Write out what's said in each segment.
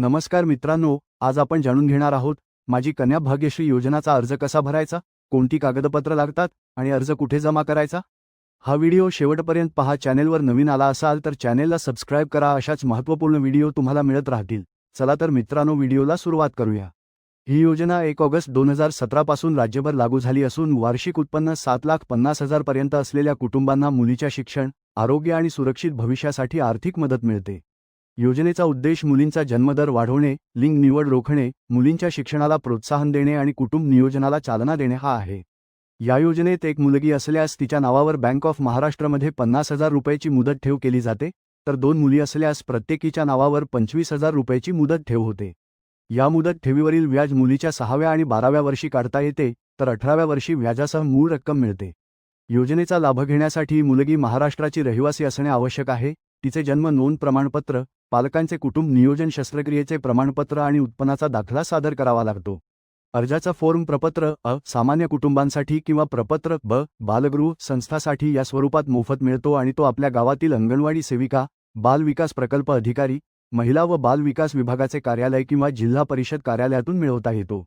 नमस्कार मित्रांनो आज आपण जाणून घेणार आहोत माझी कन्या भाग्यश्री योजनाचा अर्ज कसा भरायचा कोणती कागदपत्र लागतात आणि अर्ज कुठे जमा करायचा? हा व्हिडिओ शेवटपर्यंत पहा चॅनेलवर नवीन आला असाल तर चॅनेलला सबस्क्राईब करा अशाच महत्त्वपूर्ण व्हिडिओ तुम्हाला मिळत राहतील. चला तर मित्रांनो व्हिडिओला सुरुवात करूया. ही योजना एक ऑगस्ट दोन हजार सतरापासून राज्यभर लागू झाली असून वार्षिक उत्पन्न सात लाख पन्नास हजारपर्यंत असलेल्या कुटुंबांना मुलीच्या शिक्षण आरोग्य आणि सुरक्षित भविष्यासाठी आर्थिक मदत मिळते. योजनेचा उद्देश मुलींचा जन्मदर वाढवणे लिंग निवड रोखणे मुलींच्या शिक्षणाला प्रोत्साहन देणे आणि कुटुंब नियोजनाला चालना देणे हा आहे. या योजनेत एक मुलगी असल्यास तिच्या नावावर बँक ऑफ महाराष्ट्रमध्ये पन्नास हजार रुपयाची मुदत ठेव केली जाते तर दोन मुली असल्यास प्रत्येकीच्या नावावर पंचवीस हजार रुपयाची मुदत ठेव होते. या मुदत ठेवीवरील व्याज मुलीच्या सहाव्या आणि बाराव्या वर्षी काढता येते तर अठराव्या वर्षी व्याजासह मूळ रक्कम मिळते. योजनेचा लाभ घेण्यासाठी मुलगी महाराष्ट्राची रहिवासी असणे आवश्यक आहे तिचे जन्म नोंद प्रमाणपत्र पालकांचे कुटुंब नियोजन शस्त्रक्रियेचे प्रमाणपत्र आणि उत्पन्नाचा दाखला सादर करावा लागतो. अर्जाचा फॉर्म प्रपत्र अ सामान्य कुटुंबांसाठी किंवा प्रपत्र ब बालगृह संस्थासाठी या स्वरूपात मोफत मिळतो आणि तो आपल्या गावातील अंगणवाडी सेविका बाल विकास प्रकल्प अधिकारी महिला व बाल विकास विभागाचे कार्यालय किंवा जिल्हा परिषद कार्यालयातून मिळवता येतो.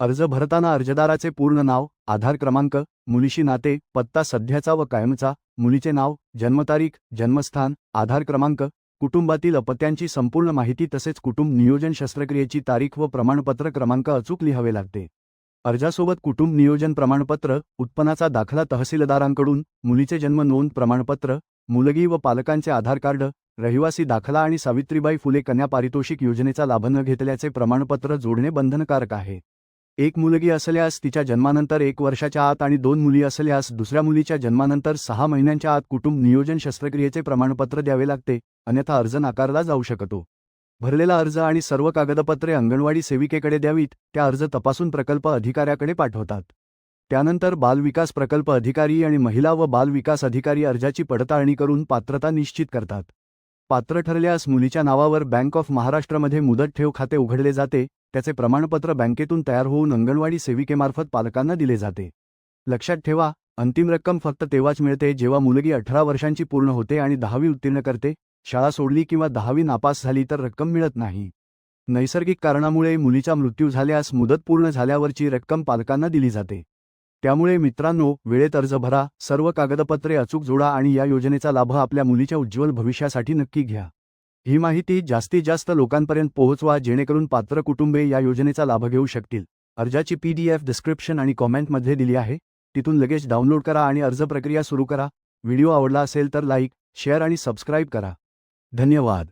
अर्ज भरताना अर्जदाराचे पूर्ण नाव आधार क्रमांक मुलीशी नाते पत्ता सध्याचा व कायमचा मुलीचे नाव जन्मतारीख जन्मस्थान आधार क्रमांक कुटुंबातील अपत्यांची संपूर्ण माहिती तसेच कुटुंब नियोजन शस्त्रक्रियेची तारीख व प्रमाणपत्र क्रमांक अचूक लिहावे लागते. अर्जासोबत कुटुंब नियोजन प्रमाणपत्र उत्पन्नाचा दाखला तहसीलदारांकडून मुलीचे जन्म नोंद प्रमाणपत्र मुलगी व पालकांचे आधार कार्ड रहिवासी दाखला आणि सावित्रीबाई फुले कन्या पारितोषिक योजनेचा लाभ न घेतल्याचे प्रमाणपत्र जोडणे बंधनकारक आहे. एक मुलगी असल्यास तिच्या जन्मानंतर एक वर्षाच्या आत आणि दोन मुली असल्यास दुसऱ्या मुलीच्या जन्मानंतर सहा महिन्यांच्या आत कुटुंब नियोजन शस्त्रक्रियेचे प्रमाणपत्र द्यावे लागते अन्यथा अर्ज नाकारला जाऊ शकतो. भरलेला अर्ज आणि सर्व कागदपत्रे अंगणवाडी सेविकेकडे द्यावीत त्या अर्ज तपासून प्रकल्प अधिकाऱ्याकडे पाठवतात. त्यानंतर बालविकास प्रकल्प अधिकारी आणि महिला व बाल विकास अधिकारी अर्जाची पडताळणी करून पात्रता निश्चित करतात. पात्र ठरल्यास मुलीच्या नावावर बँक ऑफ महाराष्ट्रमध्ये मुदत ठेव खाते उघडले जाते त्याचे प्रमाणपत्र बँकेतून तयार होऊन अंगणवाडी सेविकेमार्फत पालकांना दिले जाते. लक्षात ठेवा अंतिम रक्कम फक्त तेव्हाच मिळते जेव्हा मुलगी अठरा वर्षांची पूर्ण होते आणि दहावी उत्तीर्ण करते शाळा सोडली किंवा दहावी नापास झाली तर रक्कम मिळत नाही. नैसर्गिक कारणामुळे मुलीचा मृत्यू झाल्यास मुदत पूर्ण झाल्यावरची रक्कम पालकांना दिली जाते. त्यामुळे मित्रांनो वेळेत अर्ज भरा सर्व कागदपत्रे अचूक जोडा आणि या योजनेचा लाभ आपल्या मुलीच्या उज्ज्वल भविष्यासाठी नक्की घ्या. ही माहिती जास्तीत जास्त लोकांपर्यंत पोहोचवा जेणेकरून पात्र कुटुंबे या योजनेचा लाभ घेऊ शकतील. अर्जाची पीडीएफ डिस्क्रिप्शन आणि कॉमेंटमध्ये दिली आहे. तिथून लगेच डाउनलोड करा आणि अर्ज प्रक्रिया सुरू करा. व्हिडिओ आवडला असेल तर लाईक शेअर आणि सबस्क्राईब करा. धन्यवाद.